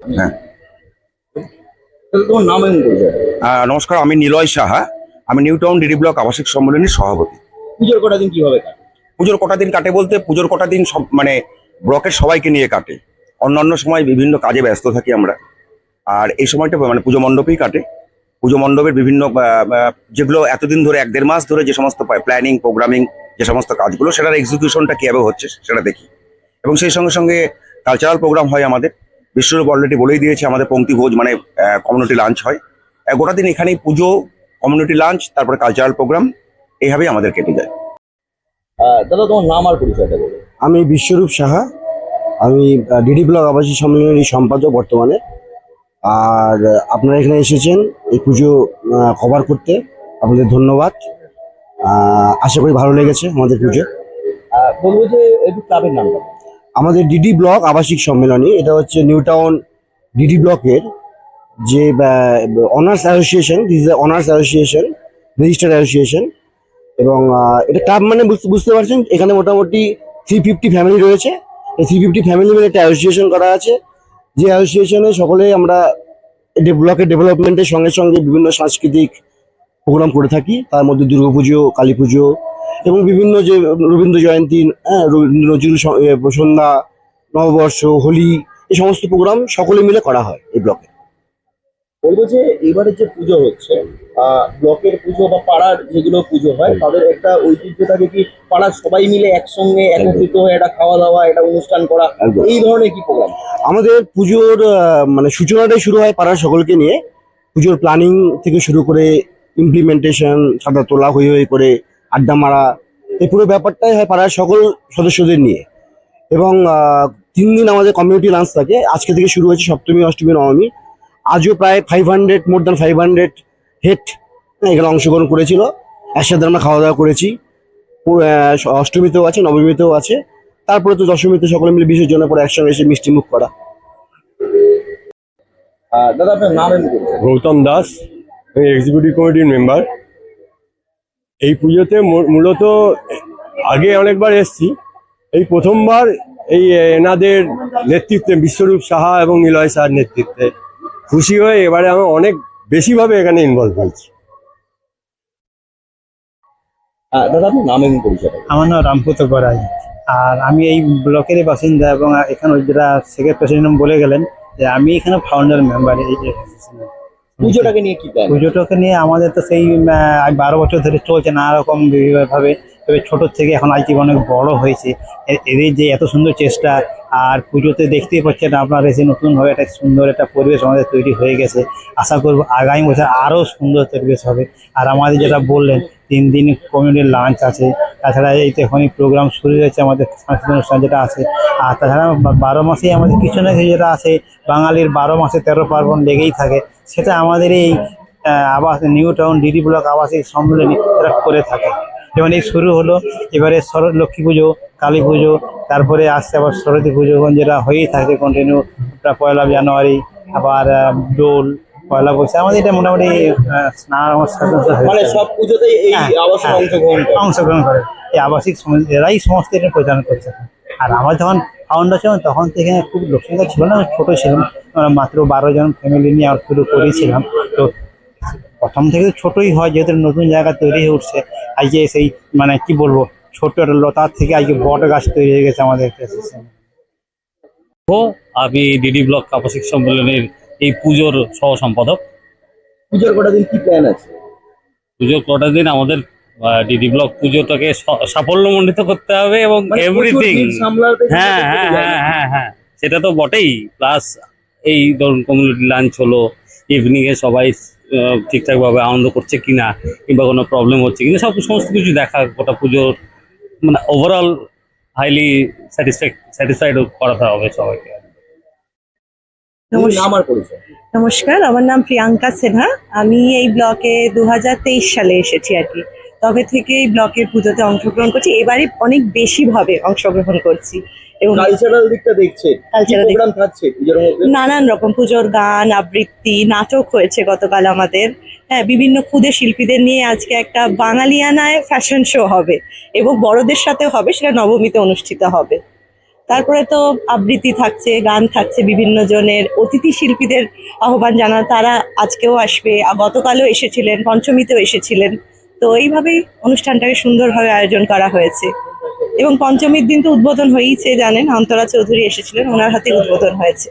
হ্যাঁ। নমস্কার আমি নিলয় সাহা। আমি নিউ টাউন ডিডি ব্লক আবাসিক সম্মেলনের সভাপতি। পুজোর কটা দিন কীভাবে পুজোর কটা দিন কাটে বলতে পুজোর কটা দিন সব মানে ব্লকের সবাইকে নিয়ে কাটে। অন্যান্য সময় বিভিন্ন কাজে ব্যস্ত থাকি আমরা। আর এই সময়টা মানে পুজো মণ্ডপেই কাটে। পুজো মণ্ডপের বিভিন্ন যেগুলো এতদিন ধরে এক দেড় মাস ধরে যে সমস্ত প্ল্যানিং প্রোগ্রামিং যে সমস্ত কাজগুলো সেটার এক্সিকিউশনটা কীভাবে হচ্ছে সেটা দেখি। এবং সেই সঙ্গে সঙ্গে কালচারাল প্রোগ্রাম হয় আমাদের। বিশ্বরূপ অলরেডি বলেই দিয়েছে আমাদের পঙ্ক্তি ভোজ মানে কমিউনিটি লাঞ্চ হয়। গোটা দিন এখানেই পুজো কমিউনিটি লাঞ্চ তারপরে কালচারাল প্রোগ্রাম এইভাবেই আমাদের কেটে যায়। দাদা তোমার নাম আর পরিচয়টা বলো। আমি বিশ্বরূপ সাহা। আমি ডিডি ব্লক আবাসিক সম্মেলনের সম্পাদক বর্তমানে। আর আপনারা এখানে এসেছেন এই পুজো কভার করতে। আপনাদের ধন্যবাদ। আশা করি ভালো লেগেছে আমাদের পুজো। বলব যে একটু ক্লাবের নামটা আমাদের ডিডি ব্লক আবাসিক সম্মেলনী, এটা হচ্ছে নিউ টাউন ডিডি ব্লকের যে owners association this is owners association register association এবং এটা ক্লাব মানে বুঝতে বুঝতে পারছেন, এখানে মোটামুটি থ্রি ফিফটি ফ্যামিলি রয়েছে। এই থ্রি ফিফটি ফ্যামিলি মিলে একটা অ্যাসোসিয়েশন করা আছে। যে অ্যাসোসিয়েশনে সকলে আমরা ব্লকের ডেভেলপমেন্টের সঙ্গে সঙ্গে বিভিন্ন সাংস্কৃতিক প্রোগ্রাম করে থাকি। তার মধ্যে দুর্গাপুজো কালী পুজো এবং বিভিন্ন যে রবীন্দ্র জয়ন্তী হ্যাঁ রবীন্দ্র নজরুল সন্ধ্যা নববর্ষ হোলি এই সমস্ত প্রোগ্রাম সকলে মিলে করা হয় এই ব্লকে। বলব যে এবারে যে পুজো হচ্ছে ব্লকের পুজো বা পাড়ার যেগুলো পুজো হয় তাদের একটা ঐতিহ্য থাকে কি পাড়ার সবাই মিলে একসঙ্গে একত্রিত হয়ে একটা খাওয়া দাওয়া একটা অনুষ্ঠান করা এই ধরনের কি প্রোগ্রাম আমাদের পুজোর মানে সূচনাটাই শুরু হয় পাড়ার সকলকে নিয়ে। পুজোর প্ল্যানিং থেকে শুরু করে ইমপ্লিমেন্টেশন সাদা তোলা হই হই করে আড্ডা মারা এই পুরো ব্যাপারটাই হয় পাড়ার সকল সদস্যদের নিয়ে। এবং তিন দিন আমাদের কমিউনিটি লাঞ্চ থাকে। আজকে থেকে শুরু হয়েছে সপ্তমী অষ্টমী নবমী। আজও প্রায় five hundred more than five hundred head এখানে অংশগ্রহণ করেছিল। একসাথে আমরা খাওয়া দাওয়া করেছি। অষ্টমীতেও আছে নবমীতেও আছে। তারপরে তো দশমীতে সকলে মিলে বিসর্জনের পরে একসঙ্গে এসে মিষ্টি মুখ করা। দাদা আপনার নাম গৌতম দাস। আমি এক্সিকিউটিভ কমিটির মেম্বার এই পুজোতে মূলত আগে অনেকবার এসেছি। এই প্রথমবার এই এনাদের নেতৃত্বে বিশ্বরূপ সাহা এবং নিলয় সাহার নেতৃত্বে খুশি হয়ে এবারে আমি অনেক বেশিভাবে এখানে ইনভলভ হয়েছি। দাদা আপনার নাম এবং পরিচয়টা আমার নাম রামপুত গড়াই আর আমি এই ব্লকেরই বাসিন্দা এবং এখানে যেটা সেক্রেটারি প্রেসিডেন্ট বলে গেলেন যে আমি এখানে ফাউন্ডার মেম্বার এই যে পুজোটাকে নিয়ে কি প্ল্যান? পুজোটাকে নিয়ে আমাদের তো সেই বারো বছর ধরে চলছে নানা রকম বিভিন্নভাবে। তবে ছোট থেকে এখন আজকে অনেক বড় হয়েছে। এদের যে এত সুন্দর চেষ্টা আর পুজোতে দেখতেই পাচ্ছেন আপনার এসে নতুনভাবে একটা সুন্দর একটা পরিবেশ আমাদের তৈরি হয়ে গেছে। আশা করব আগামী বছর আরও সুন্দর পরিবেশ হবে। আর আমাদের যেটা বললেন তিন দিন কমিউনিটি লাঞ্চ আছে। তাছাড়া এই তো এখনই প্রোগ্রাম শুরু হয়েছে আমাদের সাংস্কৃতিক অনুষ্ঠান যেটা আছে। আর তাছাড়া বারো মাসেই আমাদের কিছু না কিছু যেটা আছে বাঙালির বারো মাসে তেরো পার্বণ লেগেই থাকে। সেটা আমাদের এই আবাস নিউ টাউন ডিডি ব্লক আবাসিক সম্মেলনী এরা করে থাকে। যেমন এই শুরু হলো এবারে শরৎ লক্ষ্মী পুজো কালী পুজো তারপরে আসছে আবার সরস্বতী পুজো যেটা হয়েই থাকে কন্টিনিউ পয়লা জানুয়ারি আবার দোল পয়লা বৈশাখ আমাদের এটা মোটামুটি আহ, নানা রকম সাজসজ্জা হয়ে মানে সব পুজোতেই এই হ্যাঁ, হ্যাঁ। অংশগ্রহণ করে। এই আবাসিক এরাই সমস্ত এটা পরিচালনা করছে। আর আমার যখন ফাউন্ডার ছিলাম তখন থেকে খুব লোকসংখ্যা ছিল না ছোট ছিলাম। মাত্র বারো জন ফ্যামিলি নিয়ে আমরা শুরু করেছিলাম। তো প্রথম থেকে তো ছোটই হয় যেহেতু নতুন জায়গা তৈরি হয়ে উঠছে। আজকে সেই মানে কি বলব ছোট একটা লতার থেকে আজকে বট গাছ তৈরি হয়ে গেছে আমাদের ও আমি ডিডি ব্লক আবাসিক সম্মেলনের এই পুজোর সহ সম্পাদক পুজোর কটা দিন কি প্ল্যান আছে? পুজোর কটা দিন আমাদের ডিডি ব্লক পুজোটাকে স- সাফল্যমণ্ডিত করতে হবে এবং মানে এভরিথিং হ্যাঁ হ্যাঁ হ্যাঁ হ্যাঁ হ্যাঁ। সেটা তো বটেই। প্লাস এই ধরুন কমিউনিটি লাঞ্চ হলো ইভিনিং এ সবাই আহ, ঠিকঠাকভাবে আনন্দ করছে কিনা কিংবা কোনো প্রবলেম হচ্ছে কিনা সব সমস্ত কিছু দেখা গোটা পুজোর মানে ওভারঅল হাইলি স্যাটিসফাইড স্যাটিসফাইড করাতে হবে সবাইকে। নমস্কার আমার নাম প্রিয়াঙ্কা সিনহা। আমি এই ব্লকে দু হাজার তেইশ সালে এসেছি আর কি। তবে থেকে এই ব্লকের পুজোতে অংশগ্রহণ করছি। এবারে অনেক বেশি ভাবে অংশগ্রহণ করছি। এবং কালচারাল দিকটা দেখছে Cultural প্রোগ্রাম থাকছে নানান রকম পুজোর গান আবৃত্তি নাটক হয়েছে গতকাল আমাদের। হ্যাঁ বিভিন্ন ক্ষুদে শিল্পীদের নিয়ে আজকে একটা বাঙালিয়ানায় ফ্যাশন শো হবে এবং বড়দের সাথে হবে সেটা নবমীতে অনুষ্ঠিত হবে। তারপরে তো আবৃত্তি থাকছে গান থাকছে বিভিন্ন জনের অতিথি শিল্পীদের আহ্বান জানানো। তারা আজকেও আসবে গতকালও এসেছিলেন পঞ্চমীতেও এসেছিলেন। তো এইভাবেই অনুষ্ঠানটাকে সুন্দরভাবে আয়োজন করা হয়েছে। এবং পঞ্চমীর দিন তো উদ্বোধন হয়েইছে, জানেন অন্তরা চৌধুরী এসেছিলেন, ওনার হাতে উদ্বোধন হয়েছে।